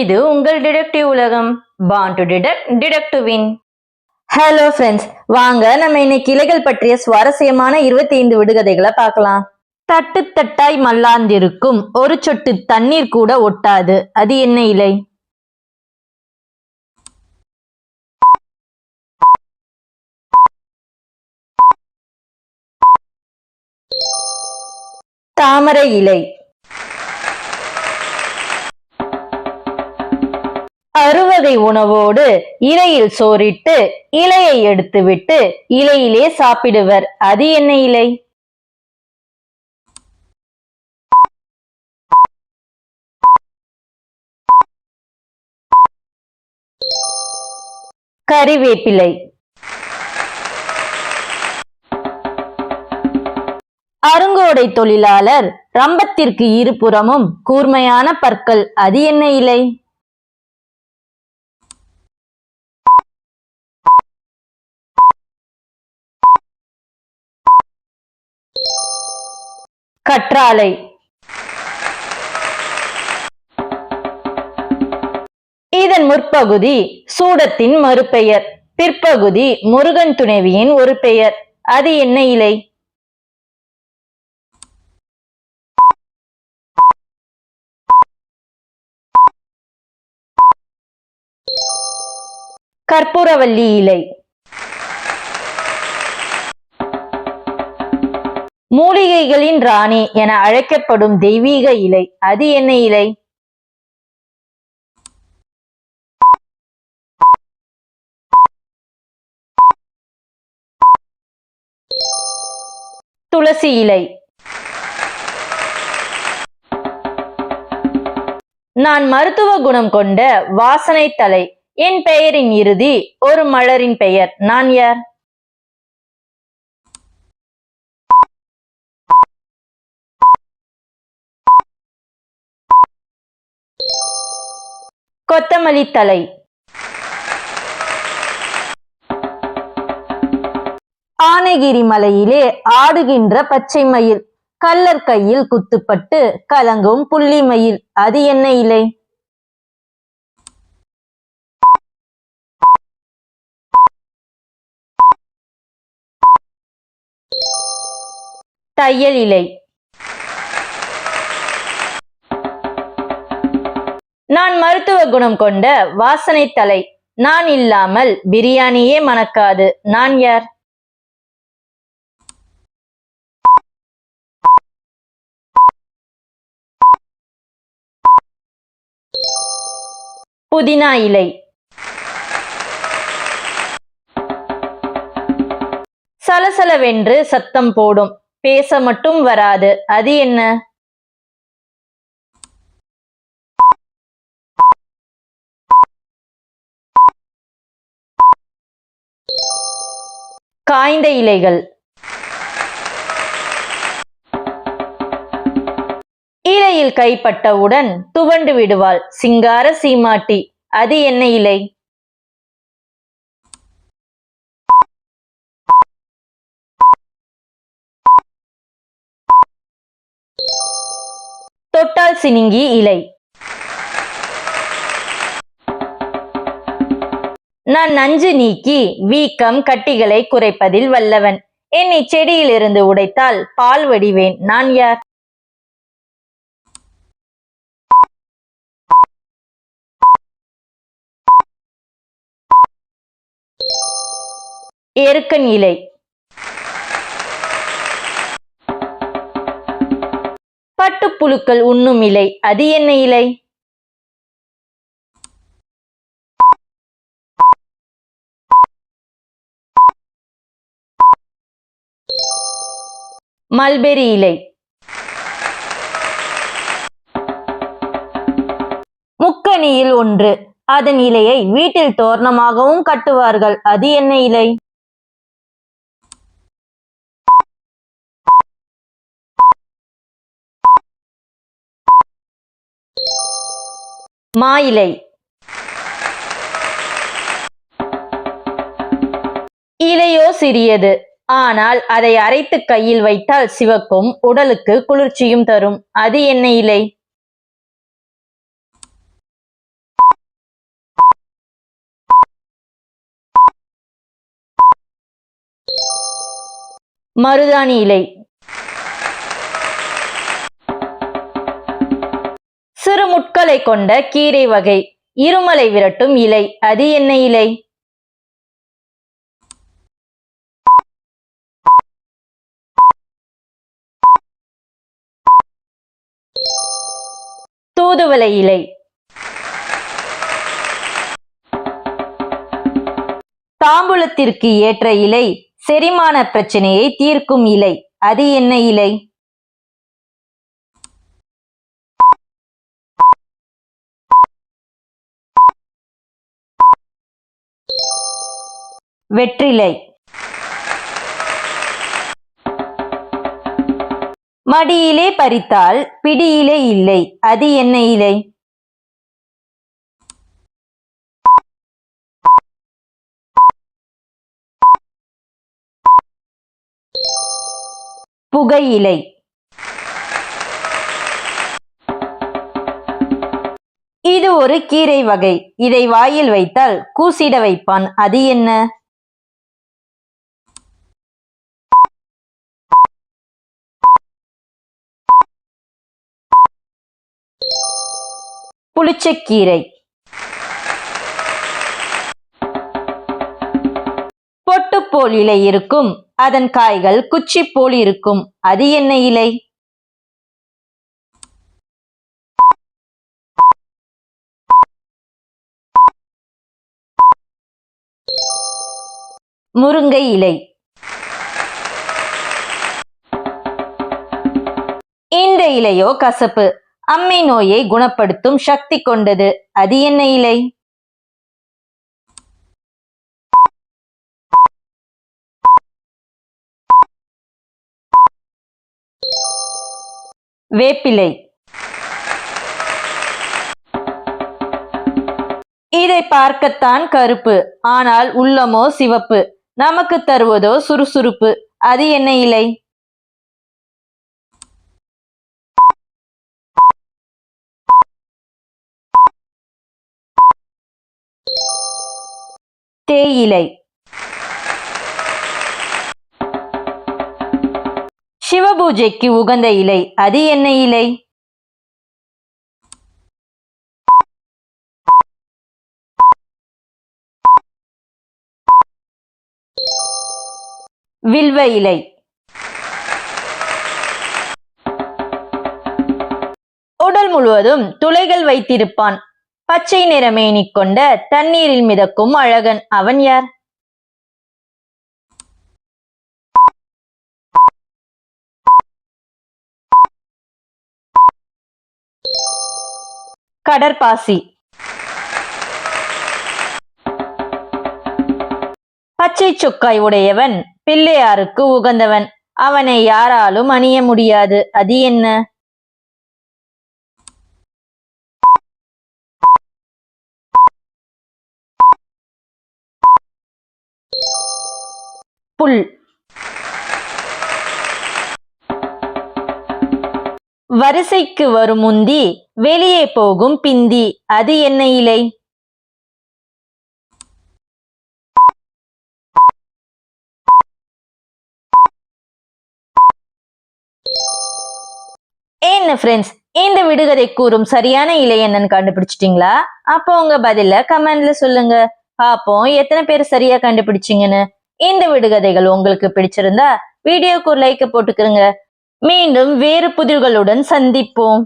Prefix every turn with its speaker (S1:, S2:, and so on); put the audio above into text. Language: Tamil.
S1: இது உங்கள் டிடெக்டிவ் உலகம். Born to detect detect win hello friends வாங்க நம்ம இன்னைக்கு இலைகள் பற்றிய சுவாரஸ்யமான இருபத்தி ஐந்து விடுகதைகளை பார்க்கலாம். தட்டு தட்டாய் மல்லாந்திருக்கும் ஒரு சொட்டு தண்ணீர் கூட ஒட்டாது. அது என்ன இலை? தாமரை இலை. அறுவகை உணவோடு இலையில் சோறிட்டு இலையை எடுத்துவிட்டு இலையிலே சாப்பிடுவர். அது என்ன இலை? கறிவேப்பிலை. அருங்கோடை தொழிலாளர் ரம்பத்திற்கு இருபுறமும் கூர்மையான பற்கள். அது என்ன இலை? கற்றாழை. இதன் முற்பகுதி சூடத்தின் மறுபெயர். பிற்பகுதி முருகன் துணைவியின் ஒரு பெயர். அது என்ன இலை? கற்பூரவல்லி இலை. மூலிகைகளின் ராணி என அழைக்கப்படும் தெய்வீக இலை. அது என்ன இலை? துளசி இலை. நான் மருத்துவ குணம் கொண்ட வாசனை தலை. என் பெயரின் இறுதி ஒரு மலரின் பெயர். நான் யார்? கொத்தமல்லி தலை. ஆனகிரி மலையிலே ஆடுகின்ற பச்சை மயில். கல்லர் கையில் குத்துப்பட்டு கலங்கும் புள்ளி மயில். அது என்ன இலை? தையல் இலை. நான் மருத்துவ குணம் கொண்ட வாசனை தலை. நான் இல்லாமல் பிரியாணியே மணக்காது. நான் யார்? புதினா இலை. சலசலவென்று சத்தம் போடும். பேச மட்டும் வராது. அது என்ன? காய்ந்த இலைகள். இலையில் கைப்பட்டவுடன் துவண்டு விடுவாள் சிங்கார சீமாட்டி. அது என்ன இலை? தொட்டால் சினிங்கி இலை. நான் நஞ்சு நீக்கி வீக்கம் கட்டிகளை குறைப்பதில் வல்லவன். என்னை செடியிலிருந்து உடைத்தால் பால் வடிவேன். நான் யார்? எருக்கன் இலை பட்டுப்புழுக்கள் உண்ணும் இலை. அது என்ன இலை? மல்பெரி இலை. முக்கணியில் ஒன்று. அதன் இலையை வீட்டில் தோரணமாகவும் கட்டுவார்கள். அது என்ன இலை? மா இலை. இலையோ சிறியது. ஆனால் அதை அரைத்து கையில் வைத்தால் சிவக்கும் உடலுக்கு குளிர்ச்சியும் தரும். அது என்ன இலை? மருதாணி இலை. சிறு முட்களை கொண்ட கீரை வகை. இருமலை விரட்டும் இலை. அது என்ன இலை? தூதுவளை இலை. தாம்பூலத்திற்கு ஏற்ற இலை செரிமான பிரச்சனையை தீர்க்கும் இலை. அது என்ன இலை? வெற்றிலை. மடியிலே பறித்தால் பிடியிலே இல்லை. அது என்ன இலை? புகையிலை இது ஒரு கீரை வகை. இதை வாயில் வைத்தால் கூசிட வைப்பான். அது என்ன? புளிச்சக்கீரை. பொட்டுப்போல் இலை இருக்கும். அதன் காய்கள் குச்சி போல் இருக்கும். அது என்ன இலை? முருங்கை இலை. இந்த இலையோ கசப்பு. அம்மை நோயை குணப்படுத்தும் சக்தி கொண்டது. அது என்ன இலை? வேப்பிலை. இதை பார்க்கத்தான் கருப்பு ஆனால் உள்ளமோ சிவப்பு. நமக்கு தருவதோ சுறுசுறுப்பு. அது என்ன இலை? தேயிலை. சிவபூஜைக்கு உகந்த இலை அது என்ன இலை? வில்வ இலை. உடல் முழுவதும் துளைகள் வைத்திருப்பான். பச்சை நிற மேனி கொண்ட தண்ணீரில் மிதக்கும் அழகன். அவன் யார்? கடற்பாசி. பச்சை சொக்காய் உடையவன் பிள்ளையாருக்கு உகந்தவன். அவனை யாராலும் அணிய முடியாது. அது என்ன? புல். வரிசைக்கு வரும் முந்தி வெளியே போகும் பிந்தி அது என்ன இலை? என்ன ஃப்ரெண்ட்ஸ் இந்த விடுகதை கூறும் சரியான இலை என்னன்னு கண்டுபிடிச்சிட்டீங்களா? அப்போ உங்க பதில கமெண்ட்ல சொல்லுங்க. பாப்போம் எத்தனை பேர் சரியா கண்டுபிடிச்சீங்கன்னு. இந்த விடுகதைகள் உங்களுக்கு பிடிச்சிருந்தா வீடியோக்கு லைக் போட்டுக்கிறங்க மீண்டும் வேறு புதிர்களுடன் சந்திப்போம்.